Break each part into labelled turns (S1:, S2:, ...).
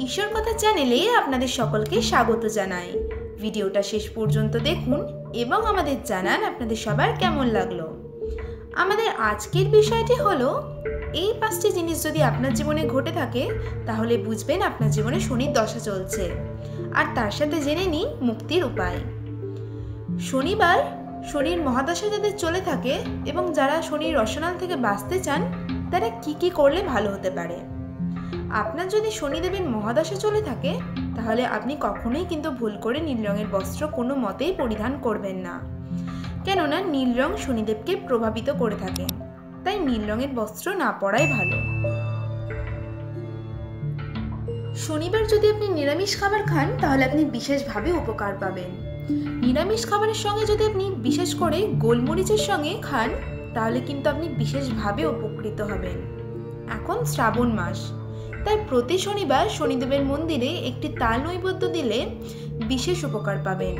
S1: ঈশ্বর কথা চ্যানেলে আপনাদের সকলকে স্বাগত জানাই। ভিডিওটা শেষ পর্যন্ত দেখুন এবং আমাদের জানান আপনাদের সবার কেমন লাগল। আমাদের আজকের বিষয়টি হলো, এই পাঁচটি জিনিস যদি আপনার জীবনে ঘটে থাকে, তাহলে বুঝবেন আপনার জীবনে শনির দশা চলছে। আর তার সাথে জেনে নিন মুক্তির উপায়। শনিবার শনির মহাদশা যাদের চলে থাকে এবং যারা শনির রসনাল থেকে বাঁচতে চান, তারা কি কি করলে ভালো হতে পারে? আপনার যদি শনিদেবের মহাদশা চলে থাকে, তাহলে আপনি কখনোই কিন্তু ভুল করে নীল রঙের বস্ত্র কোনো মতেই পরিধান করবেন না। কেননা নীল রং শনিদেবকে প্রভাবিত করে থাকে, তাই নীল রঙের বস্ত্র না পরাই ভালো। শনিবার যদি আপনি নিরামিষ খাবার খান, তাহলে আপনি বিশেষভাবে উপকার পাবেন। নিরামিষ খাবারের সঙ্গে যদি আপনি বিশেষ করে গোলমরিচের সঙ্গে খান, তাহলে কিন্তু আপনি বিশেষভাবে উপকৃত হবেন। এখন শ্রাবণ মাস। তাই প্রতি শনিবার শনিদেবের মন্দিরে একটি তাল নৈবেদ্য দিলে বিশেষ উপকার পাবেন।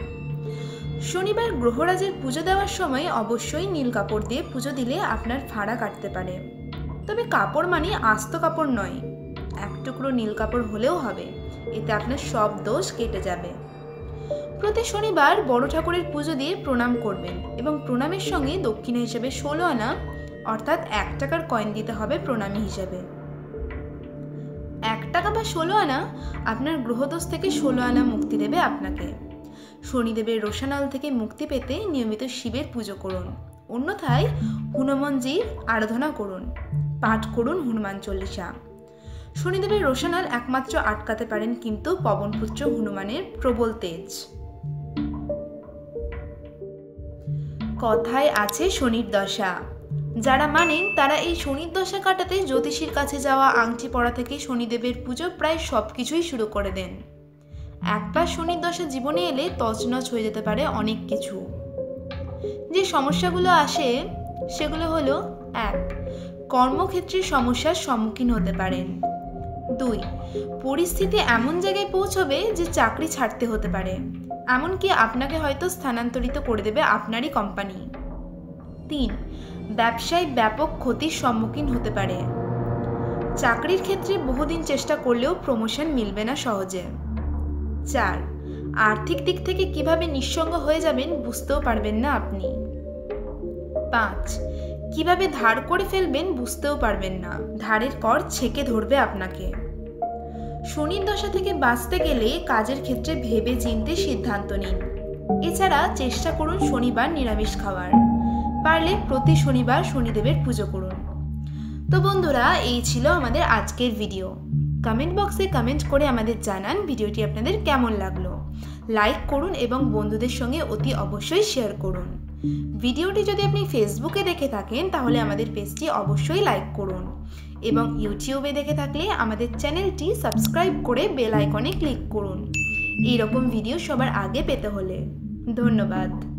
S1: শনিবার গ্রহরাজের পুজো দেওয়ার সময় অবশ্যই নীল কাপড় দিয়ে পুজো দিলে আপনার ফাড়া কাটতে পারে। তবে কাপড় মানে আস্ত কাপড় নয়, এক টুকরো নীল কাপড় হলেও হবে, এতে আপনার সব দোষ কেটে যাবে। প্রতি শনিবার বড় ঠাকুরের পুজো দিয়ে প্রণাম করবেন এবং প্রণামের সঙ্গে দক্ষিণা হিসেবে ষোলো আনা, অর্থাৎ এক টাকার কয়েন দিতে হবে প্রণামী হিসেবে। টাকা বা ষোলো আনা, আপনার গ্রহদোষ থেকে ষোলো আনা মুক্তি দেবে আপনাকে। শনিদেবের রোশানাল থেকে মুক্তি পেতে নিয়মিত শিবের পুজো করুন। অন্যথায় হনুমানজির আরাধনা করুন। পাঠ করুন হনুমান চল্লিশা। শনিদেবের রোশানাল একমাত্র আটকাতে পারেন কিন্তু পবনপুত্র হনুমানের প্রবল তেজ। কথায় আছে শনির দশা। যারা মানেন, তারা এই শনির দশা কাটাতে জ্যোতিষীর কাছে যাওয়া আংটি পড়া থেকে শনিদেবের পুজো প্রায় সব কিছুই শুরু করে দেন। একবার শনির দশা জীবনে এলে তছনছ হয়ে যেতে পারে অনেক কিছু। যে সমস্যাগুলো আসে, সেগুলো হলো, এক, কর্মক্ষেত্রে সমস্যার সম্মুখীন হতে পারেন। দুই, পরিস্থিতি এমন জায়গায় পৌঁছবে যে চাকরি ছাড়তে হতে পারে। এমনকি আপনাকে হয়তো স্থানান্তরিত করে দেবে আপনারই কোম্পানি তিন ব্যবসায় ব্যাপক ক্ষতির সম্মুখীন হতে পারে। চাকরির ক্ষেত্রে বহুদিন চেষ্টা করলেও প্রমোশন মিলবে না সহজে। চার, আর্থিক দিক থেকে কীভাবে নিঃসঙ্গ হয়ে যাবেন বুঝতেও পারবেন না আপনি। পাঁচ, কীভাবে ধার করে ফেলবেন বুঝতেও পারবেন না। ধারের কর ছেকে ধরবে আপনাকে। শনির দশা থেকে বাঁচতে গেলে কাজের ক্ষেত্রে ভেবে চিনতে সিদ্ধান্ত নিন। এছাড়া চেষ্টা করুন শনিবার নিরামিষ খাওয়ার। পারলে প্রতি শনিবার শনিদেবের পুজো করুন। তো বন্ধুরা, এই ছিল আমাদের আজকের ভিডিও কমেন্ট বক্সে কমেন্ট করে আমাদের জানান ভিডিওটি আপনাদের কেমন লাগল। লাইক করুন এবং বন্ধুদের সঙ্গে অতি অবশ্যই শেয়ার করুন। ভিডিওটি যদি আপনি ফেসবুকে দেখে থাকেন, তাহলে আমাদের পেজটি অবশ্যই লাইক করুন। এবং ইউটিউবে দেখে থাকলে আমাদের চ্যানেলটি সাবস্ক্রাইব করে বেল আইকনে ক্লিক করুন। এইরকম ভিডিও সবার আগে পেতে হলে। ধন্যবাদ।